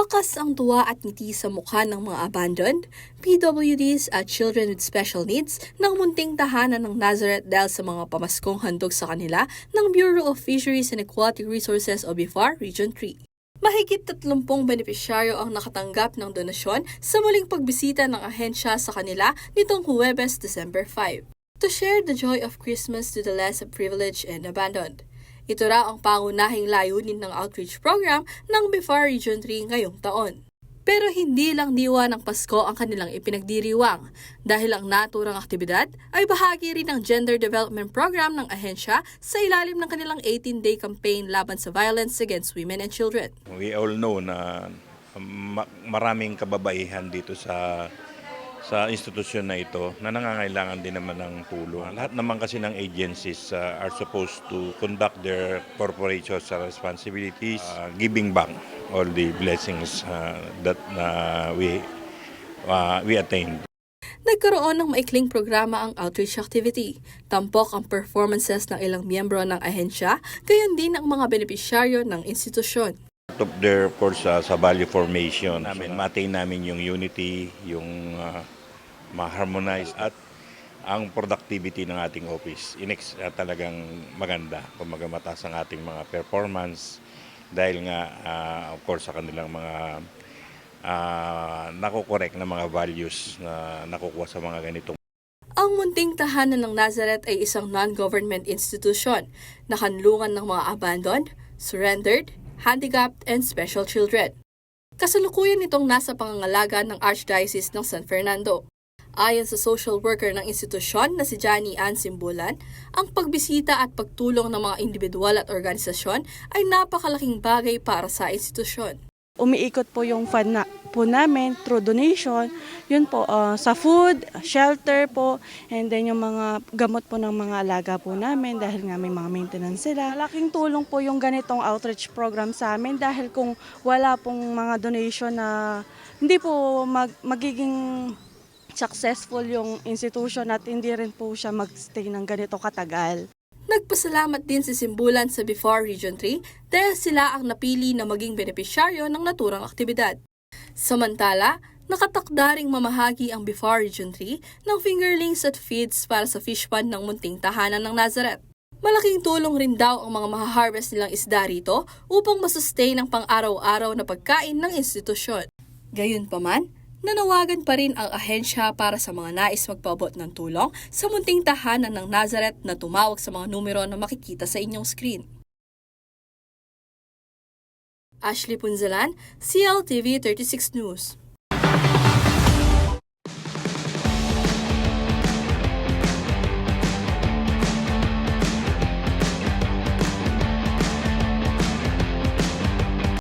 Bakas ang tuwa at ngiti sa mukha ng mga abandoned, PWDs at children with special needs ng munting tahanan ng Nazareth dahil sa mga pamaskong handog sa kanila ng Bureau of Fisheries and Aquatic Resources o BIFAR Region 3. Mahigit 30 benepisyaryo ang nakatanggap ng donasyon sa muling pagbisita ng ahensya sa kanila nitong Huwebes, December 5. To share the joy of Christmas to the less privileged and abandoned. Ito raw ang pangunahing layunin ng outreach program ng BIFAR Region 3 ngayong taon. Pero hindi lang diwa ng Pasko ang kanilang ipinagdiriwang dahil ang naturang aktibidad ay bahagi rin ng Gender Development Program ng ahensya sa ilalim ng kanilang 18-day campaign laban sa violence against women and children. We all know na ma- maraming kababaihan dito sa sa institusyon na ito na nangangailangan din naman ng tulong. Lahat naman kasi ng agencies uh, are supposed to conduct their corporate social responsibilities, uh, giving back all the blessings uh, that uh, we uh, we attained. Nagkaroon ng maikling programa ang outreach activity. Tampok ang performances ng ilang miyembro ng ahensya, gayon din ang mga benepisyaryo ng institusyon. Part of their, of course, uh, sa value formation, namin, maintain namin yung unity, yung uh, ma-harmonize at ang productivity ng ating office. Inex uh, talagang maganda, kumaga mataas ang ating mga performance dahil nga, uh, of course, sa kanilang mga uh, nakokorek na mga values na nakukuha sa mga ganitong Ang munting tahanan ng Nazareth ay isang non-government institution. Na kanlungan ng mga abandoned, surrendered, handicapped, and special children. Kasalukuyan itong nasa pangangalaga ng Archdiocese ng San Fernando. Ayon sa social worker ng institusyon na si Johnny Ann Simbulan, ang pagbisita at pagtulong ng mga individual at organisasyon ay napakalaking bagay para sa institusyon. Umiikot po yung fund na, po namin through donation. Yun po, uh, sa food, shelter po, and then yung mga gamot po ng mga alaga po namin dahil nga may mga maintenance sila. Malaking tulong po yung ganitong outreach program sa amin dahil kung wala pong mga donation na hindi po mag, magiging successful yung institution at hindi rin po siya magstay ng ganito katagal. Nagpasalamat din si Simbulan sa BIFAR Region 3 dahil sila ang napili na maging benepisyaryo ng naturang aktibidad. Samantala, nakatakda ring mamahagi ang BIFAR Region 3 ng fingerlings at feeds para sa fish pond ng munting tahanan ng Nazareth. Malaking tulong rin daw ang mga mahaharvest nilang isda rito upang masustain ang pang-araw-araw na pagkain ng institusyon. Gayunpaman, nanawagan pa rin ang ahensya para sa mga nais magpaabot ng tulong sa munting tahanan ng Nazareth na tumawag sa mga numero na makikita sa inyong screen. Ashley Punzalan, CLTV 36 News.